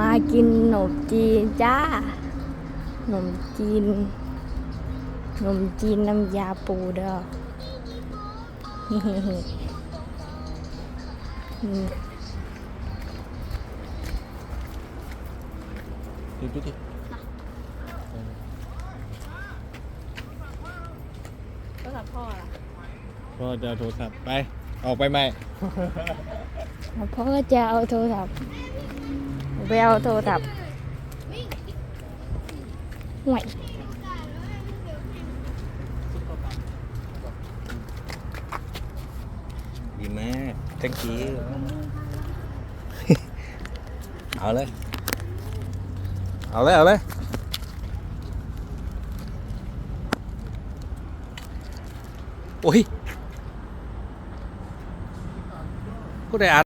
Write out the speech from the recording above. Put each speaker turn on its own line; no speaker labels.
มากินขนมจีนจ้าขนมจีนขนมจีนน้ำยาปูเด้ออืม
ดูดูดิ
ก็กับพ่อล่ะ
พ่อจะเอาโทรศัพท์ไป ออกไปใหม่
พ่อก็จะเอาโทรศัพท์ ไปเอาโทรศัพท์ห่วย
ดีมาก thank you เอาเลย เอาเลย เอาเลยโอ้ยผู้ใดอัด